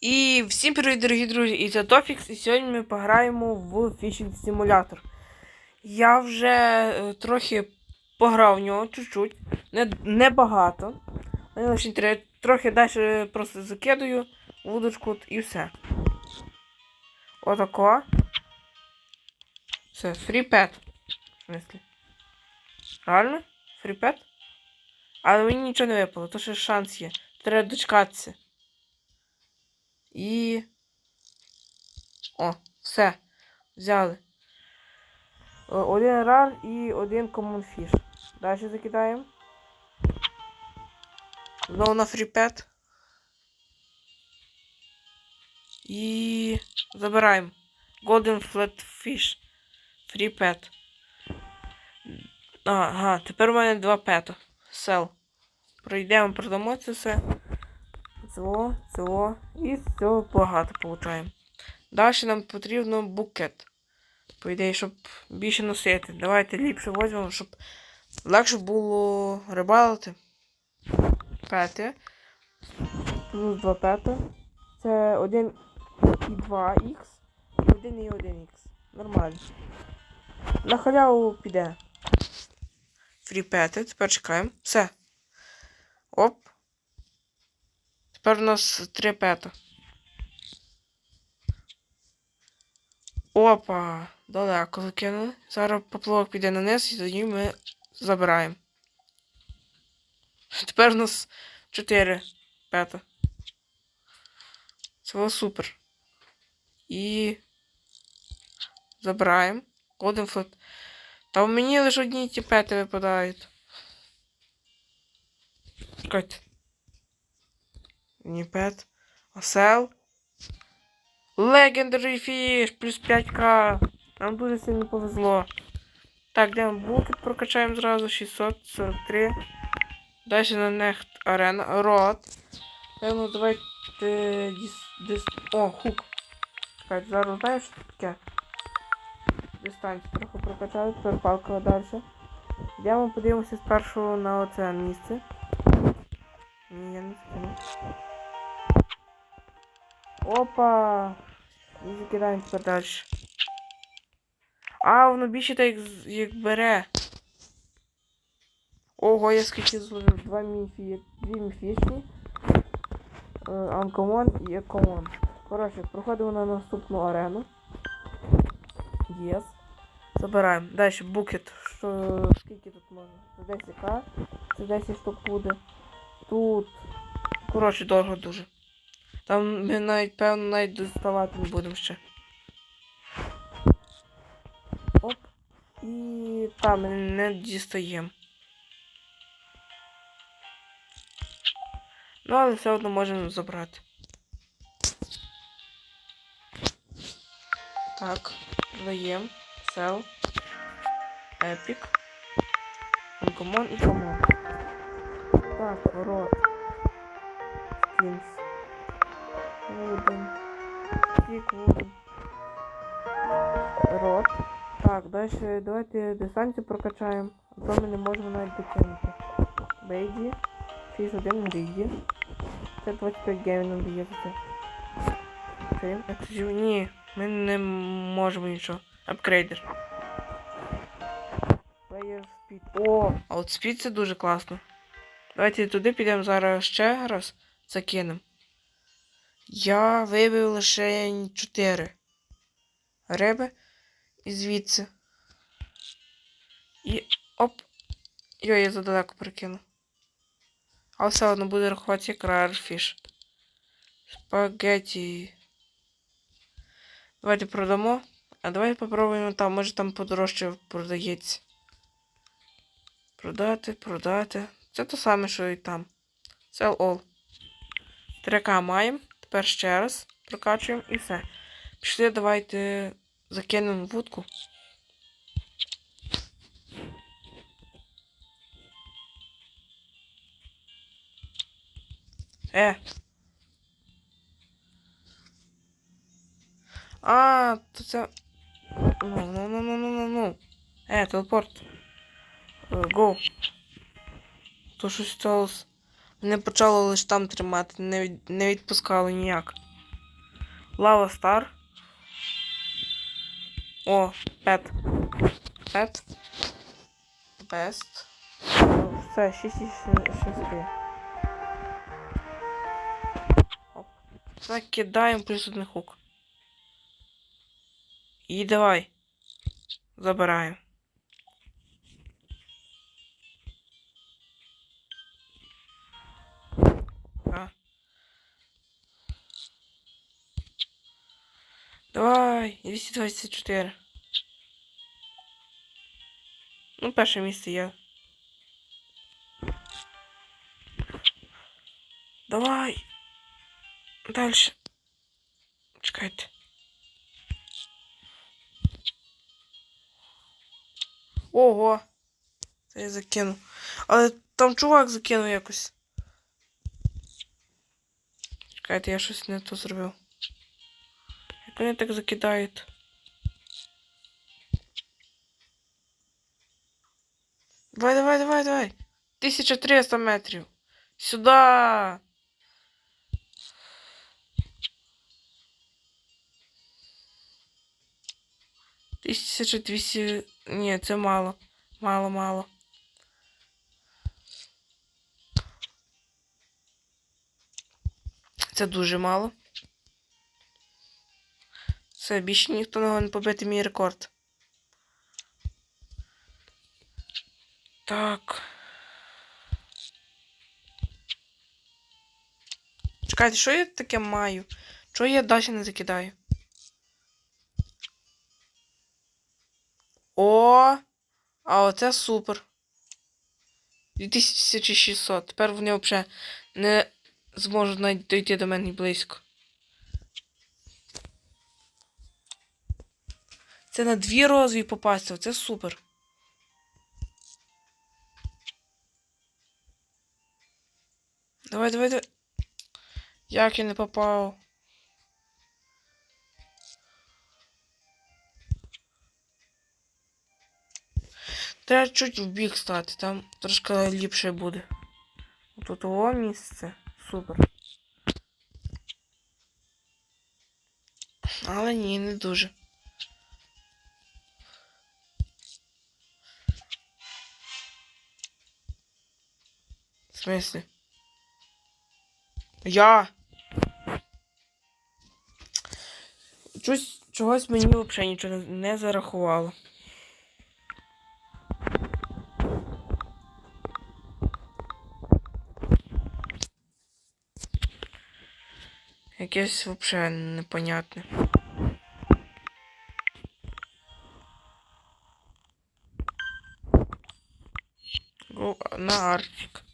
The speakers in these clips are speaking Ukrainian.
І всім привіт, дорогі друзі! І це Тофікс, і сьогодні ми пограємо в фішинг симулятор. Я вже е, трохи пограв в нього чуть-чуть, не, не лише трохи далі просто закидаю вудочку і все. Отако. Все, фріпет. Реально? Фріпет? Але мені нічого не випало, то ще шанс є. Треба дочекатися. І. О, все. Взяли. Один рар і один common fish. Далі закидаємо. Знову на фріпет. І. Забираємо. Golden Flatfish. Фріпет. Ага, тепер у мене два пета. Сел. Пройдемо, продамо це все. Цього, цього і цього багато получаємо. Далі нам потрібно букет. По ідеї, щоб більше носити. Давайте ліпше візьмемо, щоб легше було рибалити. Пети. Плюс 2 пети. Це 1 і 2 х і 1 і 1 х. Нормально. На халяву піде. Фрі пети. Тепер чекаємо. Все. Оп. Тепер у нас три пета. Опа! Далеко закинули. Зараз поплавок піде на низ і тоді ми забираємо. Тепер у нас 4 пета. Це було супер. І. Забираємо. Golden флот. Та в мені лише одні ті пети випадають. Чекайте. Не пет. Осел. Legendary Fish плюс 5к. Нам дуже сильно повезло. Так, йдемо букет прокачаємо зразу 643. Далі на Нехт Арена. Рот. Певно, давайте діс, дис... О, хук. Чекайте, зараз знаєш, що таке? Дистанцію трохи прокачали, тепер палка далі. Йдемо подивимося спершу на оце місце. Ні, я не скину. Опа! І закидаємо далі. А, воно більше так як, бере. Ого, я скільки зловив. Два міфі, дві міфічні. Анкомон і екомон. Коротше, проходимо на наступну арену. Єс. Забираємо. Далі букет. Що, скільки тут можна? Це 10к. Це 10 штук буде. Тут. Коротше, довго дуже. Там ми навіть, певно, навіть доставати не будемо ще. Оп. І там не дістаємо. Ну, але все одно можемо забрати. Так, даємо. Сел. Епік. Комон і комон. Так, рот. Скінс. Вуден. Стік вуден. Рот. Так, далі давайте дистанцію прокачаємо. А ми не можемо навіть докинути. Бейді. Фіш один гріді. Це 25 геймів. Окей. Так, ні, ми не можемо нічого. Апгрейдер. Player Speed. О, а от Speed це дуже класно. Давайте туди підемо зараз ще раз закинемо. Я вибив лише 4 риби і звідси. І оп. Йой, я задалеко прикинув. А все одно буде рахуватися як рарфіш. Спагетті. Давайте продамо. А давайте попробуємо там, може там подорожче продається. Продати, продати. Це те саме, що і там. Sell all. 3К маємо. Тепер ще раз прокачуємо і все. Пішли, давайте закинемо вудку. Е. А, то це. Ну, ну, ну, ну, ну, ну, ну. Е, телепорт. Го. То щось сталося. Не почало лише там тримати, не, від... не відпускало ніяк. Лава Стар. О, Пет. Пет. Бест. Все, 6 із 6. Оп. Закидаємо плюс один хук. І давай. Забираємо. Давай, 224. Ну, перше місце я. Давай. Дальше. Чекайте. Ого. Я закинув. Але там чувак закинув якось. Чекайте, я щось не то зробив. Вони так закидають? Давай, давай, давай, давай. 1300 метрів. Сюда. Тисяча двісті... Ні, це мало. Мало, мало. Це дуже мало. Все, більше ніхто не гонить побити мій рекорд. Так. Чекайте, що я таке маю? Чого я далі не закидаю? О! А оце супер. 2600. Тепер вони взагалі не зможуть навіть дойти до мене близько. Це на дві розві попасти, це супер. Давай, давай, давай. Як я не попав? Треба чуть в бік стати, там трошки ліпше буде. Тут о місце. Супер. Але ні, не дуже. В смысле? Я. Чогось, чогось мені взагалі нічого не- зарахувало. Якесь взагалі непонятне. На Арктик.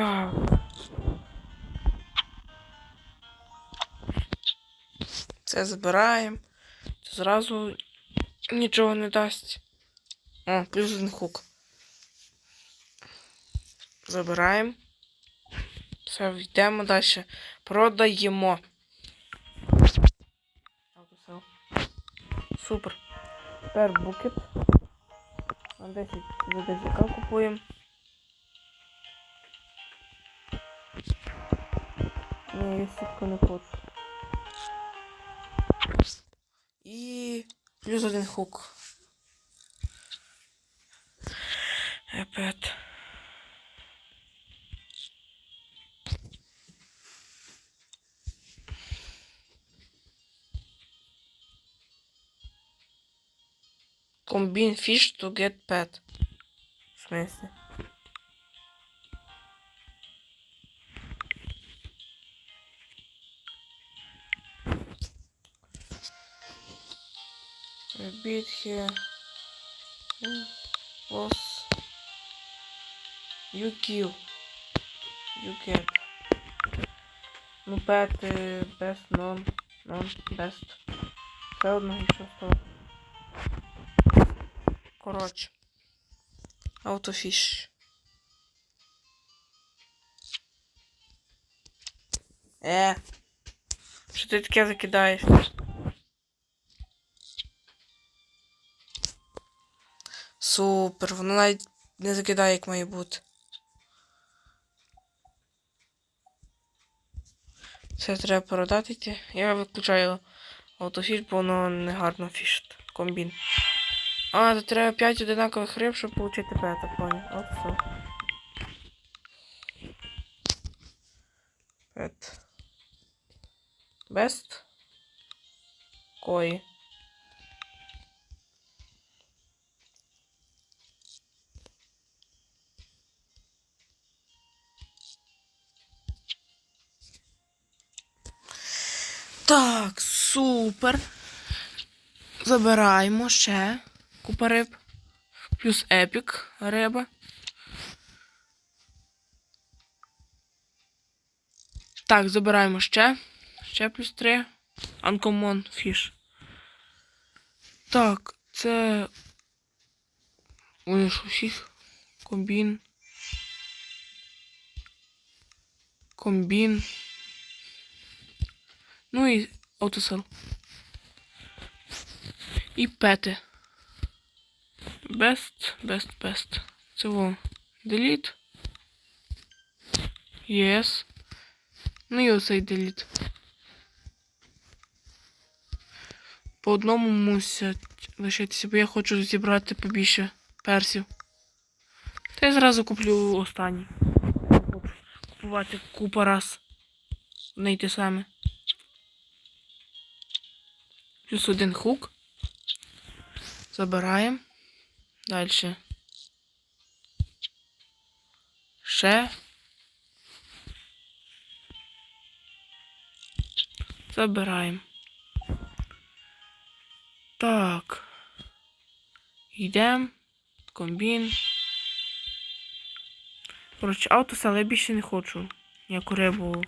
Так. Це збираємо. Це зразу нічого не дасть. О, плюс один хук. Забираємо. Все, йдемо далі. Продаємо. Супер. Тепер букет. На 10 за 10 купуємо. Ні, я сітку не хочу. І плюс один хук. Опять. Combine fish to get pet. В смысле? Here. Was you kill. You get. Ну, pet, е, best, non, non, best. Все одно з того. Коротше. Автофіш. Е. Що ти таке закидаєш? Супер, воно навіть не закидає, як має бути. Це треба продати. йти. Я виключаю автофіш, бо воно не гарно фішить. Комбін. А, то треба 5 одинакових риб, щоб отримати пета, понял. От все. Пет. Бест. Кої. Так, супер. Забираємо ще купа риб. Плюс епік риба. Так, забираємо ще. Ще плюс 3. Uncommon fish. Так, це. Ой, що всіх. Комбін. Комбін. Ну і автосел. І пети. Best, best, best. Це во. Delete. Yes. Ну і оцей delete. По одному мусять лишитися, бо я хочу зібрати побільше персів. Та я зразу куплю останній. Купувати купа раз. Не й саме. Плюс один хук. Забираємо. Далі. Ще. Забираємо. Так. Йдемо. Комбін. Коротше, автос, але я більше не хочу. Ніяку рибу.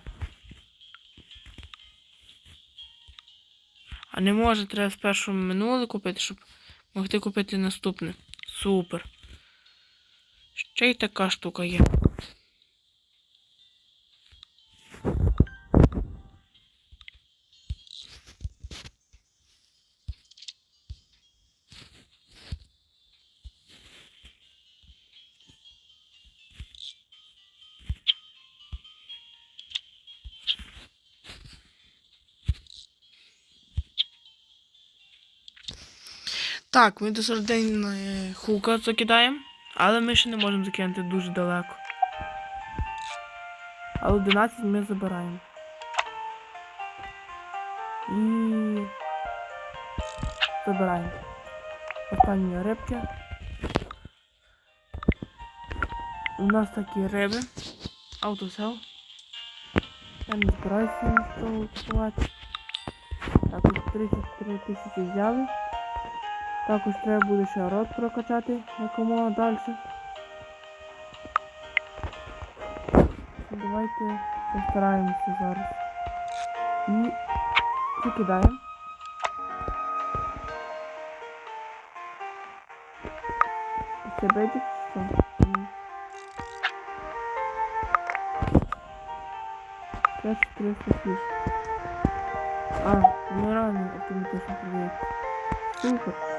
А не може, треба спершу минуле купити, щоб могти купити наступне. Супер. Ще й така штука є. Так, ми до середини хука закидаємо, але ми ще не можемо закинути дуже далеко. Але 11 ми забираємо. І забираємо. Останні рибки. У нас такі риби. Автосел. Я не збираюся купувати. Так, тут 33 тисячі взяли. Також треба буде ще рот прокачати якомога далі. Давайте постараємося зараз. І закидаємо. Це бедик що? Ні. 400 фіш. А, ну рано автоматично продається. Супер.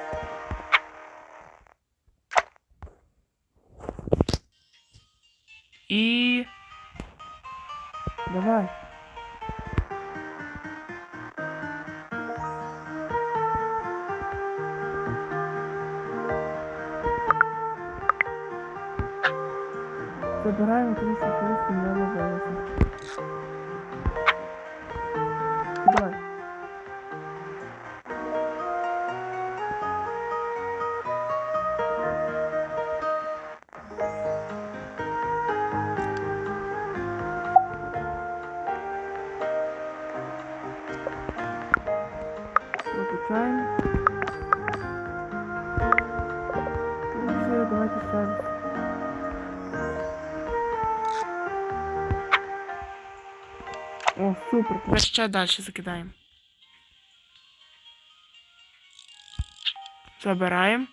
Тепер ще далі закидаємо. Забираємо.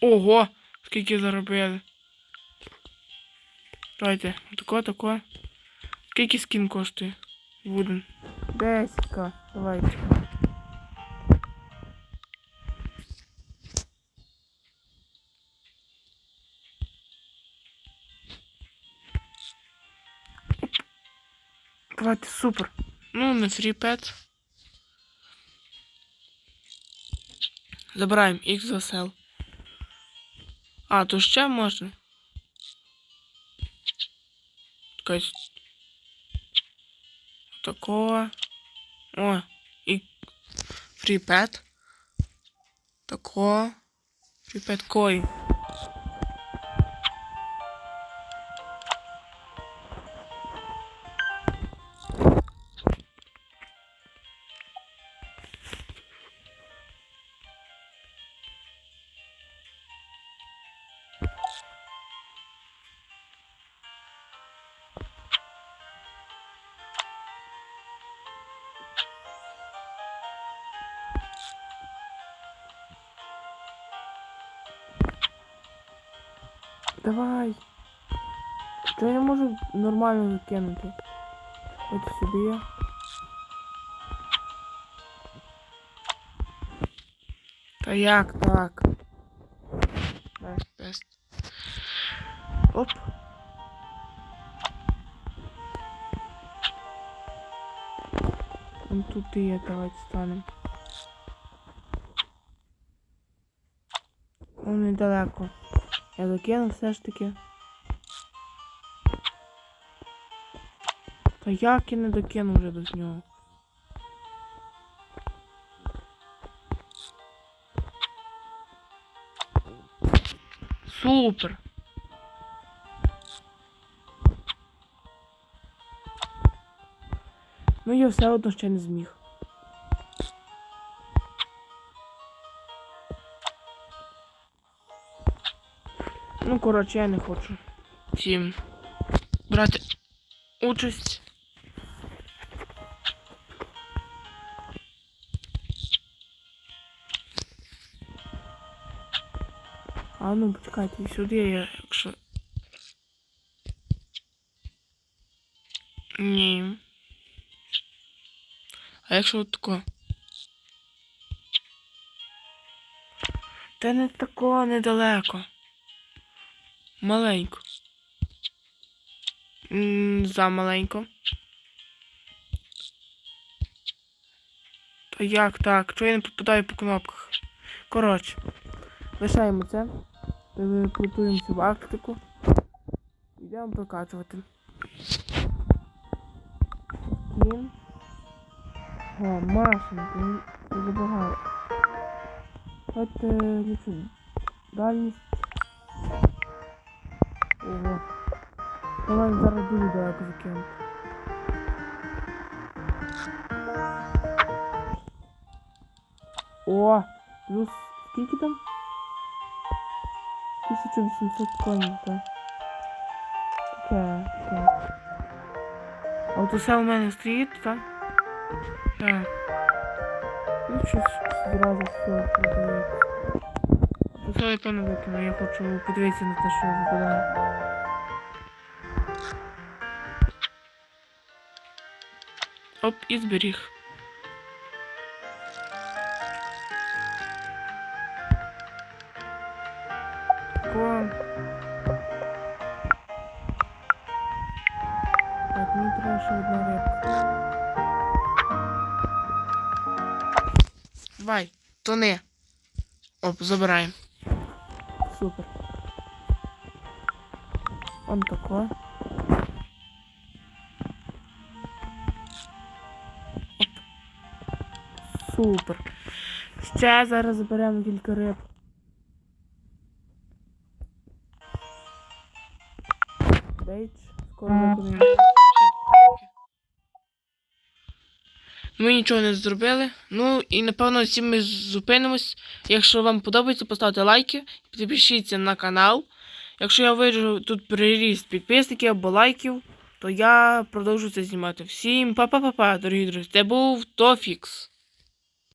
Ого! Скільки заробили. Давайте, тако, тако. Скільки скін коштує? Вуден. 10к. Давайте. Давайте, супер. Ну, не фріпет. Забираємо X за сел. А, то ще можна. Якась. Такого. О, і фріпет. Такого. Фріпет кої. Давай. Що я не можу нормально закинути? От сюди. Та як так? Best. Оп. Вон тут і є, давайте станемо. О, недалеко. Я закинув все ж таки. Та як я не докинув вже до нього? Супер! Ну я все одно ще не зміг. Ну, коротше, я не хочу. Тім. Брати участь. А ну почекайте, сюди я, якщо. Ні. А якщо от тако? Та не тако недалеко. Маленько. М, За маленько. Та як так? Чого я не попадаю по кнопках? Коротше, лишаємо це. Телепортуємося в Арктику. Йдемо прокачувати. Кін. О, машинки. Забагато. От е, лічу. Дальність. Ого. Давай зараз дуже далеко закинути. О! Плюс скільки там? 1800 коней, так. Таке, таке. А от усе у мене стоїть, так? Так. І щось зразу все продається. Усе я певно викину, я хочу подивитися на те, що випадає. Оп, і зберіг. Так, мені треба ще одна рибка. Давай, тони. Оп, забираємо. Он тако. Супер. Ще зараз заберемо кілька риб. Бейдж. Скоро виконуємо. Ми нічого не зробили. Ну і напевно всім ми зупинимось. Якщо вам подобається, поставте лайки, підпишіться на канал. Якщо я вижу тут приріст підписників або лайків, то я продовжу це знімати. Всім па-па-па-па, дорогі друзі. Це був Тофікс.